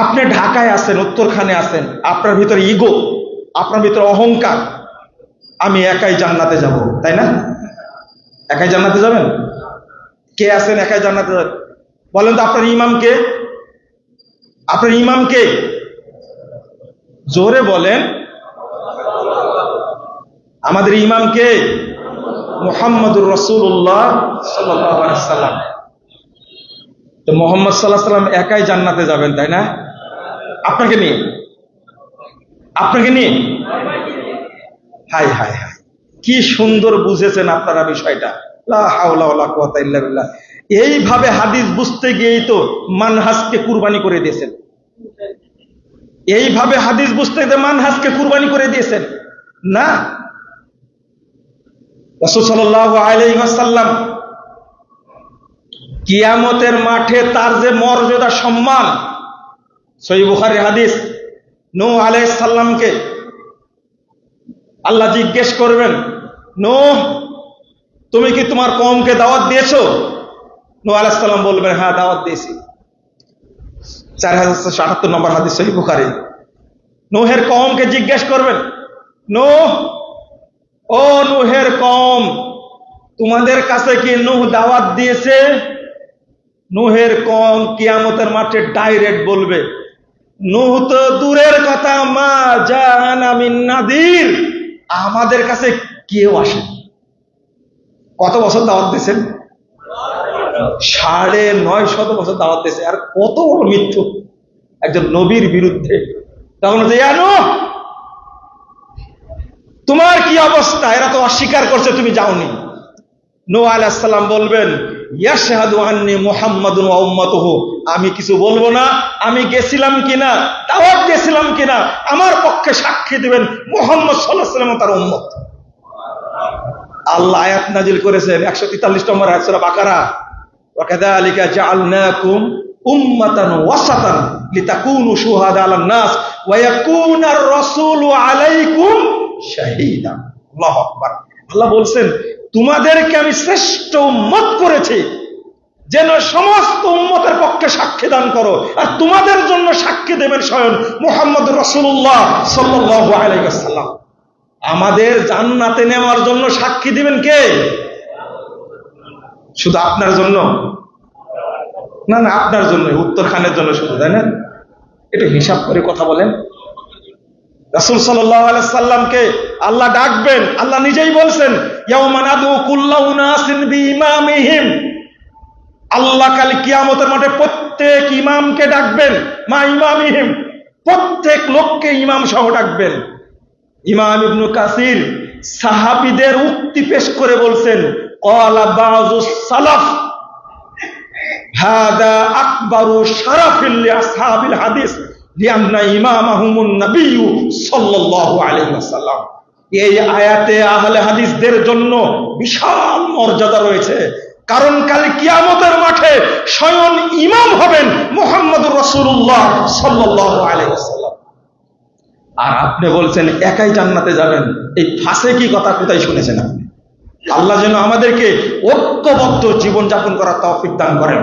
আপনি ঢাকায় আছেন, উত্তরখানে আছেন, আপনার ভিতরে ইগো আপনার ভিতরে অহংকার, আমি একাই জান্নাতে যাব, তাই না? একাই জান্নাতে যাবেন? কে আছেন, একাই জান্নাতে যাবেন? বলেন তো, আপনার ইমাম কে? আপনার ইমাম কে? জোরে বলেন। আমাদের ইমাম কে? মোহাম্মদুর রসুল্লাহ সাল্লাম। তো মোহাম্মদ সাল্লাহ সাল্লাম একাই জান্নাতে যাবেন, তাই না? আপনাকে নিয়ে। আপনাকে নিয়ে? Hi hi hi. কি সুন্দর বুঝেছেন আপনারা বিষয়টা। এইভাবে হাদিস বুঝতে গিয়েই তো মানহাজকে কুরবানি করে দিয়েছেন। এইভাবে হাদিস বুঝতে গিয়ে মানহাজকে কুরবানি করে দিয়েছেন। না? ওয়াসাল্লাম কিয়ামতের মাঠে তার যে মর্যাদা সম্মান সহি বুখারী হাদিস, নূহ আলাইহিস সালামকে আল্লাহ জিজ্ঞেস করবেন নো তুমি কি তোমার কমকে দাওয়াত দিয়েছ? নূহ আলাইহিস সালাম বলবেন হ্যাঁ দাওয়াত দিয়েছি। চার হাজার আটাত্তর নম্বর হাদিস সহি বুখারী। নূহের কমকে জিজ্ঞেস করবেন নো ও নুহের কম তোমাদের কাছে কি নুহ দাওয়াত দিয়েছে? নুহের কম কিয়ামতের মাঠে ডাইরেক্ট বলবে নুহ তো দূরের কথা, মা জান আমিন নাদির। আমাদের কাছে কেউ আসে কত বছর দাওয়াত দিয়েছেন? সাড়ে নয় শত বছর দাওয়াত দিয়েছে। আর কত বড় মৃত্যু একজন নবীর বিরুদ্ধে। তখন জানো তোমার কি অবস্থা? এরা তো অস্বীকার করছে, তুমি যাওনি। নো আলাইসাল্লাম বলবেন আমি কিছু বলব না, আমি গেছিলাম কিনা, দাওয়াত গেছিলাম কিনা, আমার পক্ষে সাক্ষী দিবেন মুহাম্মদ সাল্লাল্লাহু তার উম্মত। আল্লাহ আয়াত নাজিল করেছেন 143 নম্বর আয়াত বাকারা। আলাইকুম আল্লাহ বলছেন তোমাদেরকে আমি শ্রেষ্ঠ উম্মত করেছি। যেন সমস্ত উম্মতের পক্ষে সাক্ষী দান করো। আর তোমাদের জন্য সাক্ষী দেবেন স্বয়ং মোহাম্মদ রসুল্লাহ ওয়াসাল্লাম। আমাদের জান্নাতে নেওয়ার জন্য সাক্ষী দিবেন কে? শুধু আপনার জন্য? না না, আপনার জন্য উত্তরখানের জন্য শুধু, তাই না? একটু হিসাব করে কথা বলেন। রাসুল সাল্লামকে আল্লাহ ডাকবেন, আল্লাহ নিজেই বলছেন আল্লাহ কাল কিয়ামতের মাঠে প্রত্যেক ইমামকে ডাকবেন, মা ইমামিহিম। প্রত্যেক লোককে ইমাম সহ ডাকবেন। ইমাম ইবনু কাসির সাহাবিদের উক্তি পেশ করে বলছেন সালাফ, হাদা আকবরু শারাফিল আসহাবিল হাদিস। লিয়ান্না সাল্লাল্লাহু আয়াতে আহলে হাদিসদের জন্য বিশাল মর্যাদা রয়েছে। কারণ কাল কিয়ামতের মাঠে স্বয়ং ইমাম হবেন সাল্লাল্লাহু আলাইহি আর আপনি বলছেন, একাই জান্নাতে যাবেন? এই ফাঁসে কি কথা কোথায় শুনেছেন আপনি? আল্লাহ যেন আমাদেরকে ঐক্যবদ্ধ জীবনযাপন করার তৌফিক দান করেন।